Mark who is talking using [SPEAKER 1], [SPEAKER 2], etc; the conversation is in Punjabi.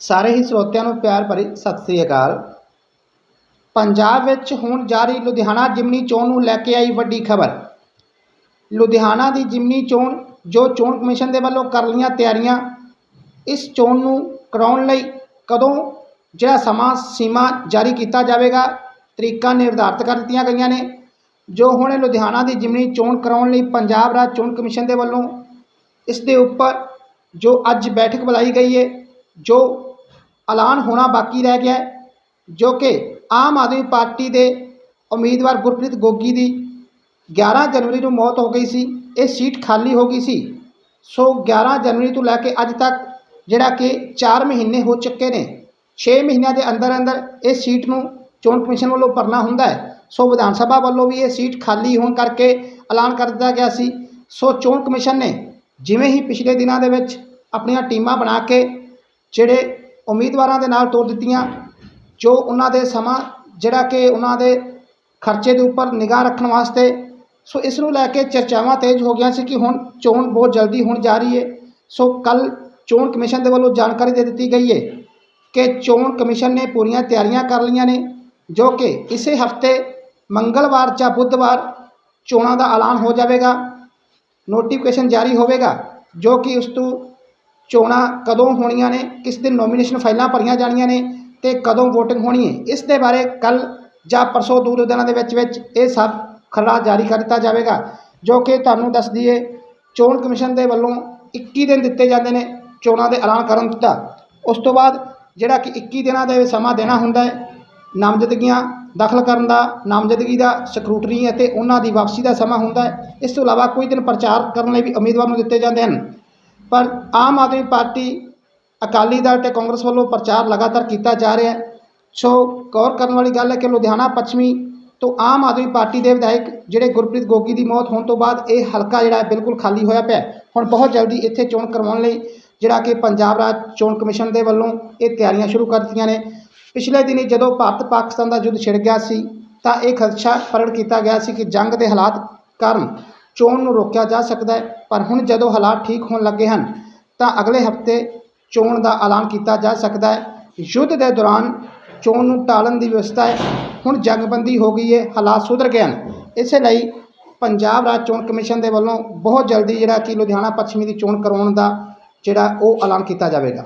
[SPEAKER 1] ਸਾਰੇ ਹੀ ਸਰੋਤਿਆਂ ਨੂੰ ਪਿਆਰ ਭਰੀ ਸਤਿ ਸ੍ਰੀ ਅਕਾਲ। ਪੰਜਾਬ ਵਿੱਚ ਹੁਣ ਜਾਰੀ ਲੁਧਿਆਣਾ ਜਿਮਨੀ ਚੋਣ ਨੂੰ ਲੈ ਕੇ ਆਈ ਵੱਡੀ ਖਬਰ। ਲੁਧਿਆਣਾ ਦੀ ਜਿਮਨੀ ਚੋਣ ਜੋ ਚੋਣ ਕਮਿਸ਼ਨ ਦੇ ਵੱਲੋਂ ਕਰ ਲਈਆਂ ਤਿਆਰੀਆਂ, ਇਸ ਚੋਣ ਨੂੰ ਕਰਾਉਣ ਲਈ ਕਦੋਂ ਜਿਹੜਾ ਸਮਾਂ, ਸੀਮਾ ਜਾਰੀ ਕੀਤਾ ਜਾਵੇਗਾ, ਤਰੀਕਾਂ ਨਿਰਧਾਰਤ ਕਰ ਦਿੱਤੀਆਂ ਗਈਆਂ ਨੇ। ਜੋ ਹੁਣ ਲੁਧਿਆਣਾ ਦੀ ਜਿਮਨੀ ਚੋਣ ਕਰਾਉਣ ਲਈ ਪੰਜਾਬ ਰਾਜ ਚੋਣ ਕਮਿਸ਼ਨ ਦੇ ਵੱਲੋਂ ਇਸ ਦੇ ਉੱਪਰ ਜੋ ਅੱਜ ਬੈਠਕ ਬੁਲਾਈ ਗਈ ਹੈ, ਜੋ ਐਲਾਨ ਹੋਣਾ ਬਾਕੀ ਰਹਿ ਗਿਆ ਜੋ ਕਿ ਆਮ ਆਦਮੀ ਪਾਰਟੀ ਦੇ ਉਮੀਦਵਾਰ ਗੁਰਪ੍ਰੀਤ ਗੋਗੀ ਦੀ 11 ਜਨਵਰੀ ਨੂੰ ਮੌਤ ਹੋ ਗਈ ਸੀ, ਇਹ ਸੀਟ ਖਾਲੀ ਹੋ ਗਈ ਸੀ। ਸੋ 11 ਜਨਵਰੀ ਤੋਂ ਲੈ ਕੇ ਅੱਜ ਤੱਕ ਜਿਹੜਾ ਕਿ 4 ਮਹੀਨੇ ਹੋ ਚੁੱਕੇ ਨੇ 6 ਮਹੀਨਿਆਂ ਦੇ ਅੰਦਰ ਅੰਦਰ ਇਹ ਸੀਟ ਨੂੰ ਚੋਣ ਕਮਿਸ਼ਨ ਵੱਲੋਂ ਭਰਨਾ ਹੁੰਦਾ ਹੈ। ਸੋ ਵਿਧਾਨ ਸਭਾ ਵੱਲੋਂ ਵੀ ਇਹ ਸੀਟ ਖਾਲੀ ਹੋਣ ਕਰਕੇ ਐਲਾਨ ਕਰ ਦਿੱਤਾ ਗਿਆ ਸੀ। ਸੋ ਚੋਣ ਕਮਿਸ਼ਨ ਨੇ ਜਿਵੇਂ ਹੀ ਪਿਛਲੇ ਦਿਨਾਂ ਦੇ ਵਿੱਚ ਆਪਣੀਆਂ ਟੀਮਾਂ ਬਣਾ ਕੇ ਜਿਹੜੇ ਉਮੀਦਵਾਰਾਂ ਦੇ ਨਾਲ ਤੋਰ ਦਿੱਤੀਆਂ, ਜੋ ਉਹਨਾਂ ਦੇ ਸਮਾਂ, ਜਿਹੜਾ ਕਿ ਉਹਨਾਂ ਦੇ ਖਰਚੇ ਦੇ ਉੱਪਰ ਨਿਗਾਹ ਰੱਖਣ ਵਾਸਤੇ, ਸੋ ਇਸ ਨੂੰ ਲੈ ਕੇ ਚਰਚਾਵਾਂ ਤੇਜ਼ ਹੋ ਗਈਆਂ ਸੀ ਕਿ ਹੁਣ ਚੋਣ ਬਹੁਤ ਜਲਦੀ ਹੋਣ ਜਾ ਰਹੀ ਹੈ ਸੋ ਕੱਲ ਚੋਣ ਕਮਿਸ਼ਨ ਦੇ ਵੱਲੋਂ ਜਾਣਕਾਰੀ ਦੇ ਦਿੱਤੀ ਗਈ ਹੈ ਕਿ ਚੋਣ ਕਮਿਸ਼ਨ ਨੇ ਪੂਰੀਆਂ ਤਿਆਰੀਆਂ ਕਰ ਲਈਆਂ ਨੇ, ਜੋ ਕਿ ਇਸੇ ਹਫ਼ਤੇ ਮੰਗਲਵਾਰ ਜਾਂ ਬੁੱਧਵਾਰ ਚੋਣਾਂ ਦਾ ਐਲਾਨ ਹੋ ਜਾਵੇਗਾ ਨੋਟੀਫਿਕੇਸ਼ਨ ਜਾਰੀ ਹੋਵੇਗਾ, ਜੋ ਕਿ ਉਸ ਤੋਂ ਚੋਣਾਂ ਕਦੋਂ ਹੋਣੀਆਂ ਨੇ, ਕਿਸ ਦਿਨ ਨੋਮੀਨੇਸ਼ਨ ਫਾਈਲਾਂ ਭਰੀਆਂ ਜਾਣੀਆਂ ਨੇ ਤੇ ਕਦੋਂ VOTING ਹੋਣੀ ਹੈ, ਇਸ ਦੇ ਬਾਰੇ ਕੱਲ ਜਾਂ ਪਰਸੋਂ ਦੂਰ ਦਿਨਾਂ ਦੇ ਵਿੱਚ ਵਿੱਚ ਇਹ ਸਭ ਖਰੜਾ ਜਾਰੀ ਕਰ ਦਿੱਤਾ ਜਾਵੇਗਾ, ਜੋ ਕਿ ਤੁਹਾਨੂੰ ਦੱਸ ਦਈਏ, ਚੋਣ ਕਮਿਸ਼ਨ ਦੇ ਵੱਲੋਂ 21 ਦਿਨ ਦਿੱਤੇ ਜਾਂਦੇ ਨੇ ਚੋਣਾਂ ਦੇ ਐਲਾਨ ਕਰਨ ਦਾ ਉਸ ਤੋਂ ਬਾਅਦ ਜਿਹੜਾ ਕਿ 21 ਦਿਨਾਂ ਦਾ ਸਮਾਂ ਦੇਣਾ ਹੁੰਦਾ ਹੈ, ਨਾਮਜ਼ਦਗੀਆਂ ਦਾਖਲ ਕਰਨ ਦਾ, ਨਾਮਜ਼ਦਗੀ ਦਾ ਸਕਰੂਟਨੀ ਅਤੇ ਉਹਨਾਂ ਦੀ ਵਾਪਸੀ ਦਾ ਸਮਾਂ ਹੁੰਦਾ ਹੈ, ਇਸ ਤੋਂ ਇਲਾਵਾ ਕੁਝ ਦਿਨ ਪ੍ਰਚਾਰ ਕਰਨ ਲਈ ਵੀ ਉਮੀਦਵਾਰ ਨੂੰ ਦਿੱਤੇ ਜਾਂਦੇ ਹਨ। ਪਰ ਆਮ ਆਦਮੀ ਪਾਰਟੀ ਅਕਾਲੀ ਦਲ ਤੇ ਕਾਂਗਰਸ ਵੱਲੋਂ ਪ੍ਰਚਾਰ ਲਗਾਤਾਰ ਕੀਤਾ ਜਾ ਰਿਹਾ ਹੈ। ਸੋ ਗੌਰ ਕਰਨ ਵਾਲੀ ਗੱਲ ਹੈ ਕਿ ਲੁਧਿਆਣਾ ਪੱਛਮੀ ਤੋਂ ਆਮ ਆਦਮੀ ਪਾਰਟੀ ਦੇ ਵਿਧਾਇਕ ਜਿਹੜੇ ਗੁਰਪ੍ਰੀਤ ਗੋਗੀ ਦੀ ਮੌਤ ਹੋਣ ਤੋਂ ਬਾਅਦ ਇਹ ਹਲਕਾ ਜਿਹੜਾ ਹੈ ਬਿਲਕੁਲ ਖਾਲੀ ਹੋਇਆ ਪਿਆ ਹੁਣ ਬਹੁਤ ਜਲਦੀ ਇੱਥੇ ਚੋਣ ਕਰਵਾਉਣ ਲਈ ਜਿਹੜਾ ਕਿ ਪੰਜਾਬ ਰਾਜ ਚੋਣ ਕਮਿਸ਼ਨ ਦੇ ਵੱਲੋਂ ਇਹ ਤਿਆਰੀਆਂ ਸ਼ੁਰੂ ਕਰ ਦਿੱਤੀਆਂ ਨੇ। ਪਿਛਲੇ ਦਿਨੀ ਜਦੋਂ ਭਾਰਤ ਪਾਕਿਸਤਾਨ ਦਾ ਯੁੱਧ ਛਿੜ ਗਿਆ ਸੀ ਤਾਂ ਇਹ ਖਦਸ਼ਾ ਪ੍ਰਗਟ ਕੀਤਾ ਗਿਆ ਸੀ ਕਿ ਜੰਗ ਦੇ ਹਾਲਾਤ ਕਾਰਨ ਚੋਣ ਨੂੰ ਰੋਕਿਆ ਜਾ ਸਕਦਾ ਹੈ। ਪਰ ਹੁਣ ਜਦੋਂ ਹਾਲਾਤ ਠੀਕ ਹੋਣ ਲੱਗੇ ਹਨ, ਤਾਂ ਅਗਲੇ ਹਫ਼ਤੇ ਚੋਣ ਦਾ ਐਲਾਨ ਕੀਤਾ ਜਾ ਸਕਦਾ ਹੈ। ਯੁੱਧ ਦੇ ਦੌਰਾਨ ਚੋਣ ਨੂੰ ਟਾਲਣ ਦੀ ਵਿਵਸਥਾ ਹੈ। ਹੁਣ ਜੰਗਬੰਦੀ ਹੋ ਗਈ ਹੈ, ਹਾਲਾਤ ਸੁਧਰ ਗਏ ਹਨ। ਇਸੇ ਲਈ ਪੰਜਾਬ ਰਾਜ ਚੋਣ ਕਮਿਸ਼ਨ ਦੇ ਵੱਲੋਂ ਬਹੁਤ ਜਲਦੀ ਜਿਹੜਾ ਕਿ ਲੁਧਿਆਣਾ ਪੱਛਮੀ ਦੀ ਚੋਣ ਕਰਵਾਉਣ ਦਾ ਜਿਹੜਾ ਉਹ ਐਲਾਨ ਕੀਤਾ ਜਾਵੇਗਾ।